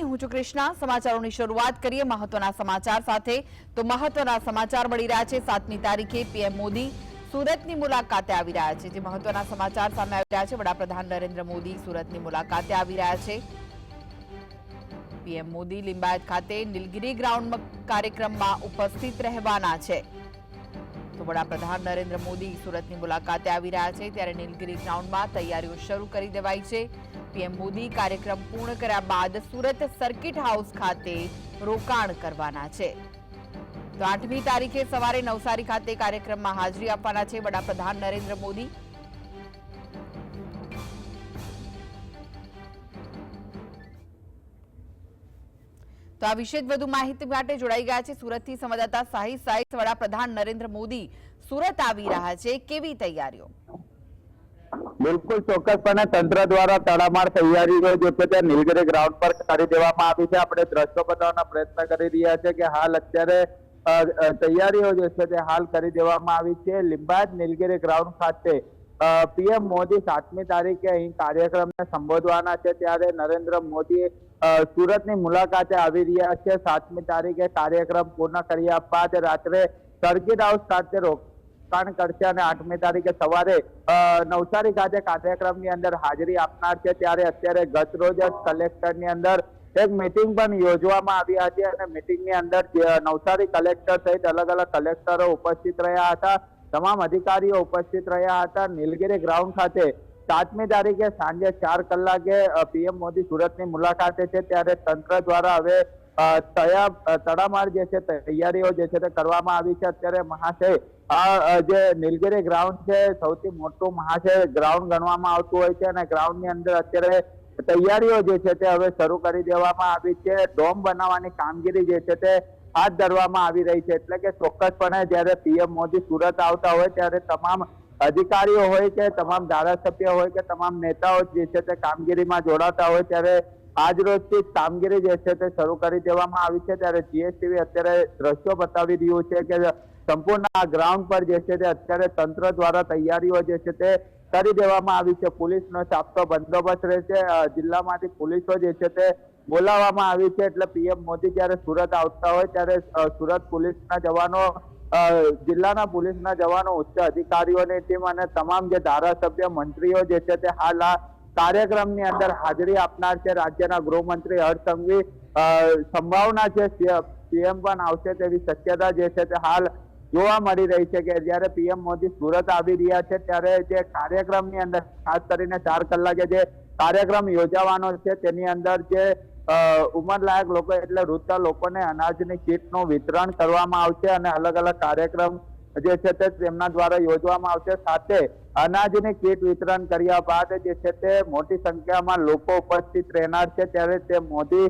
હું છું કૃષ્ણા. સમાચારોની શરૂઆત કરીએ મહત્વના સમાચાર સાથે. તો મહત્વના સમાચાર મળી રહ્યા છે. સાતમી તારીખે પીએમ મોદી સુરતની મુલાકાતે આવી રહ્યા છે. જે મહત્વના સમાચાર સામે આવી રહ્યા છે. વડાપ્રધાન નરેન્દ્ર મોદી સુરતની મુલાકાતે આવી રહ્યા છે. પીએમ મોદી લિંબાયત ખાતે નીલગિરી ગ્રાઉન્ડ કાર્યક્રમમાં ઉપસ્થિત રહેવાના છે. તો વડાપ્રધાન નરેન્દ્ર મોદી સુરતની મુલાકાતે આવી રહ્યા છે. ત્યારે નીલગિરી ગ્રાઉન્ડમાં તૈયારીઓ શરૂ કરી દેવાઈ છે. પીએમ મોદી કાર્યક્રમ પૂર્ણ કર્યા બાદ સુરત સર્કિટ હાઉસ ખાતે રોકાણ કરવાના છે. તો આઠમી તારીખે સવારે નવસારી ખાતે કાર્યક્રમમાં હાજરી આપવાના છે વડાપ્રધાન નરેન્દ્ર મોદી. તો આ વિશે વધુ માહિતી માટે જોડાઈ ગયા છે સુરતથી સંવાદદાતા સાહિદ સાહિદ વડાપ્રધાન નરેન્દ્ર મોદી સુરત આવી રહ્યા છે. કેવી તૈયારીઓ? બિલકુલ ચોક્કસપણે તંત્ર દ્વારા તડામાર તૈયારીઓ જે છે તે નીલગિરી ગ્રાઉન્ડ પર કરી દેવામાં આવી છે. આપણે દ્રશ્યો બતાવવાનો પ્રયત્ન કરી રહ્યા છે કે હાલ અત્યારે તૈયારીઓ જે છે તે હાલ કરી દેવામાં આવી છે. લીંબાયત નીલગિરી ગ્રાઉન્ડ ખાતે પીએમ મોદી સાતમી તારીખે અહીં કાર્યક્રમને સંબોધવાના છે. ત્યારે નરેન્દ્ર મોદી સુરતની મુલાકાતે આવી રહ્યા છે. સાતમી તારીખે કાર્યક્રમ પૂર્ણ કર્યા બાદ રાત્રે સર્કિટ હાઉસ ખાતે રોક રોકાણ કરશે અને આઠમી તારીખે સવારે નવસારી ખાતે કાર્યક્રમની અંદર હાજરી આપનાર છે. ત્યારે અત્યારે ગત રોજ જ કલેક્ટરની અંદર એક મીટિંગ પણ યોજવામાં આવી હતી અને મીટિંગની અંદર નવસારી કલેક્ટર સહિત અલગ અલગ કલેક્ટરો ઉપસ્થિત રહ્યા હતા. તમામ અધિકારીઓ ઉપસ્થિત રહ્યા હતા. નીલગીરી ગ્રાઉન્ડ ખાતે સાતમી તારીખે સાંજે ચાર કલાકે પીએમ મોદી સુરતની મુલાકાતે છે. ત્યારે તંત્ર દ્વારા હવે તયા તડામાર જે છે, તૈયારીઓ જે છે તે કરવામાં આવી છે. અત્યારે મહાશય, આ જે નીલગીરી ગ્રાઉન્ડ છે, સૌથી મોટું મહાશય ગ્રાઉન્ડ ગણવામાં આવતું હોય છે અને ગ્રાઉન્ડની અંદર અત્યારે તૈયારીઓ જે છે તે હવે શરૂ કરી દેવામાં આવી છે. ડોમ બનાવવાની કામગીરી જે છે તે હાથ ધરવામાં આવી રહી છે. એટલે કે ચોક્કસપણે જ્યારે પીએમ મોદી સુરત આવતા હોય ત્યારે તમામ અધિકારીઓ હોય કે તમામ ધારાસભ્ય હોય કે તમામ નેતાઓ જે છે તે કામગીરીમાં જોડાતા હોય ત્યારે આજ રોજથી કામગીરી જે છે તે શરૂ કરી દેવામાં આવી છે. ત્યારે જીએસટીવી અત્યારે દ્રશ્યો બતાવી રહ્યું છે કે સંપૂર્ણ આ ગ્રાઉન્ડ પર જે છે તે અત્યારે તંત્ર દ્વારા તૈયારીઓ જે છે તે કરી દેવામાં આવી છે. પોલીસનો ચાપતો બંદોબસ્ત રહેશે. જિલ્લામાંથી પોલીસો જે છે તે બોલાવવામાં આવી છે. એટલે પીએમ મોદી જ્યારે સુરત આવતા હોય ત્યારે સુરત પોલીસના જવાનો જિલ્લાના પોલીસના જવાનો ઉચ્ચ અધિકારીઓની ટીમ અને તમામ જે ધારાસભ્ય મંત્રીઓ જે છે તે હાલ આ કાર્યક્રમની અંદર હાજરી આપનાર છે રાજ્યના ગૃહમંત્રી હર્ષ સંઘવી સંભાવના છે પીએમ પણ આવશે તેવી શક્યતા જે છે તે હાલ જોવા મળી રહી છે કે જ્યારે પીએમ મોદી સુરત આવી રહ્યા છે ત્યારે જે કાર્યક્રમની અંદર, ખાસ કરીને ચાર કલાકે જે કાર્યક્રમ યોજાવાનો છે તેની અંદર જે ઉંમરલાયક લોકો એટલે વૃદ્ધ લોકોને અનાજની કીટનું વિતરણ કરવામાં આવશે અને અલગ અલગ કાર્યક્રમ જે છે તે તેમના દ્વારા યોજવામાં આવશે. સાથે અનાજની કીટ વિતરણ કર્યા બાદ જે છે તે મોટી સંખ્યામાં લોકો ઉપસ્થિત રહેનાર છે. ત્યારે તે મોદી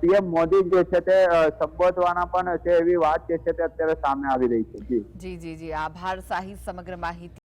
પીએમ મોદી જે છે તે સંબોધવાના પણ છે એવી વાત જે છે તે અત્યારે સામે આવી રહી છે. જી. જી જી આભાર. સાહિત સમગ્ર માહિતી